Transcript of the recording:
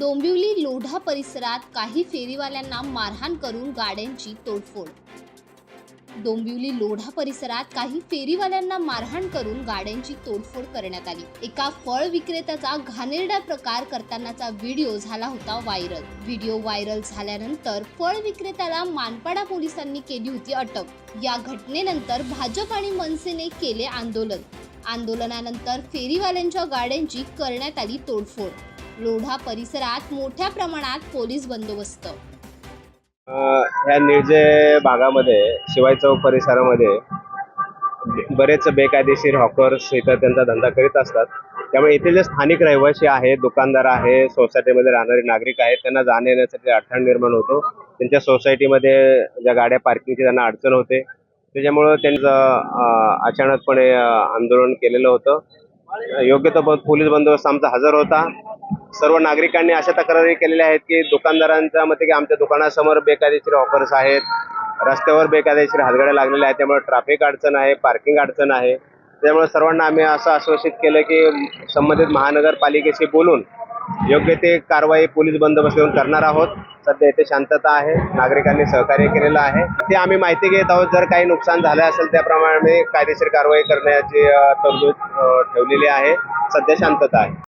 डोंबिवली लोढा परिसरात काही फेरीवाल्यांना मारहाण करून गाड्यांची तोडफोड. डोंबिवली लोढा परिसरात काही फेरीवाल्यांना मारहाण करून गाड्यांची तोडफोड करण्यात आली. एका फळ विक्रेत्याचा घाणेरडा प्रकार करतानाचा व्हिडिओ झाला होता व्हायरल. व्हिडिओ व्हायरल झाल्यानंतर फळ विक्रेत्याला मानपाडा पोलिसांनी केली होती अटक. या घटनेनंतर भाजप आणि मनसेने केले आंदोलन. आंदोलनानंतर फेरीवाल्यांच्या गाड्यांची करण्यात आली तोडफोड. लोढा परिसरात मोठ्या प्रमाणात पोलीस बंदोबस्त. ह्या निर्जय भागामध्ये शिवाय चौक परिसरामध्ये बरेच बेकायदेशीर हॉकर्स इथं त्यांचा धंदा करीत असतात. त्यामुळे येथील जे स्थानिक रहिवासी आहेत दुकानदार आहे सोसायटीमध्ये राहणारे नागरिक आहेत त्यांना जाण्या येण्यासाठी अडथळा निर्माण होतो त्यांच्या सोसायटीमध्ये ज्या गाड्या पार्किंगची त्यांना अडचण होते. त्याच्यामुळं त्यांचं अचानकपणे आंदोलन केलेलं होतं. योग्य तो पोलीस बंदोबस्त आमचा हजर होता. सर्व नागरिकांनी अशा तक्रारी केलेल्या आहेत की दुकानदारांच्या मते की आमच्या दुकानासमोर बेकायदेशीर ऑफर्स आहेत. रस्त्यावर बेकायदेशीर हातगाड्या लागलेल्या आहेत. त्यामुळे ट्रॅफिक अडचण आहे पार्किंग अडचण आहे. त्यामुळे सर्वांना आम्ही असं आश्वासित केलं की संबंधित महानगरपालिकेशी बोलून योग्य ते कारवाई पोलीस बंदोबस्त घेऊन करणार आहोत. सध्या इथे शांतता आहे. नागरिकांनी सहकार्य केलेलं आहे. ते आम्ही माहिती घेत आहोत. जर काही नुकसान झालं असेल त्याप्रमाणे कायदेशीर कारवाई करण्याची तरतूद ठेवलेली आहे. सध्या शांतता आहे.